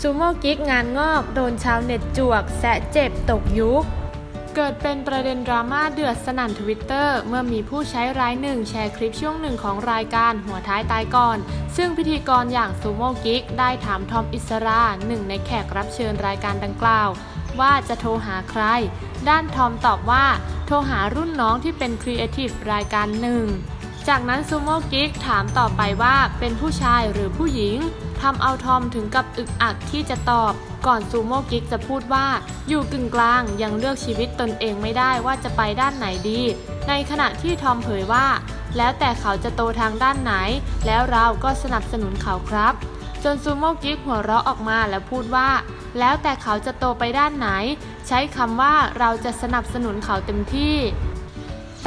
ซูโม่กิ๊กงานงอกโดนชาวเน็ตจวก แสะเจ็บตกยุค เกิดเป็นประเด็นดราม่าเดือดสนั่นทวิตเตอร์เมื่อมีผู้ใช้รายหนึ่งแชร์คลิปช่วงหนึ่งของรายการหัวท้ายตายก่อน ซึ่งพิธีกรอย่างซูโม่กิ๊กได้ถามทอมอิสราหนึ่งในแขกรับเชิญรายการดังกล่าว ว่าจะโทรหาใคร ด้านทอมตอบว่า โทรหารุ่นน้องที่เป็นครีเอทีฟรายการหนึ่ง จากนั้นซูโม่กิ๊กถามต่อไปว่าเป็นผู้ชายหรือผู้หญิงทำเอาทอมถึงกับอึกอักที่จะตอบ ก่อนซูโม่กิ๊กจะพูดว่า อยู่กึ่งกลางยังเลือกชีวิตตนเองไม่ได้ว่าจะไปด้านไหนดี ในขณะที่ทอมเผยว่า แล้วแต่เขาจะโตทางด้านไหน แล้วเราก็สนับสนุนเขาครับ จนซูโม่กิ๊กหัวเราะออกมาแล้วพูดว่า แล้วแต่เขาจะโตไปด้านไหน ใช้คำว่าเราจะสนับสนุนเขาเต็มที่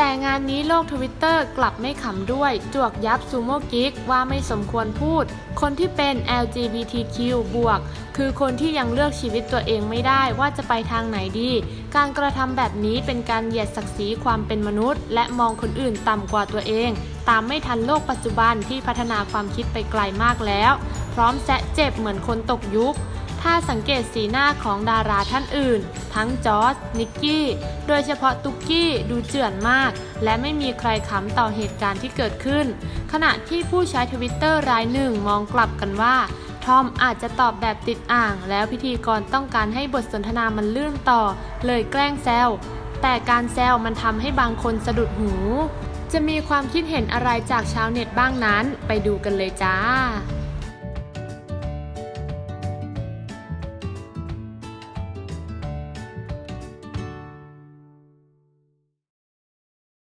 แต่งานนี้โลกทวิตเตอร์กลับไม่ขำด้วย จวกยับซูโม่กิกว่าไม่สมควรพูด คนที่เป็น LGBTQ บวก คือคนที่ยังเลือกชีวิตตัวเองไม่ได้ว่าจะไปทางไหนดี การกระทำแบบนี้เป็นการเหยียดศักดิ์ศรีความเป็นมนุษย์ และมองคนอื่นต่ำกว่าตัวเอง ตามไม่ทันโลกปัจจุบันที่พัฒนาความคิดไปไกลมากแล้ว พร้อมแซะเจ็บเหมือนคนตกยุค ถ้าสังเกตสีหน้าของดาราท่านอื่น ทั้งจอร์จนิกกี้ โดยเฉพาะตุกกี้ดูเจือนมาก และไม่มีใครขำต่อเหตุการณ์ที่เกิดขึ้น ขณะที่ผู้ใช้ทวิตเตอร์รายหนึ่งมองกลับกันว่า ทอมอาจจะตอบแบบติดอ่าง แล้วพิธีกรต้องการให้บทสนทนามันลื่นต่อ เลยแกล้งแซวแต่การแซวมันทำให้บางคนสะดุดหู จะมีความคิดเห็นอะไรจากชาวเน็ตบ้างนั้น ไปดูกันเลยจ้า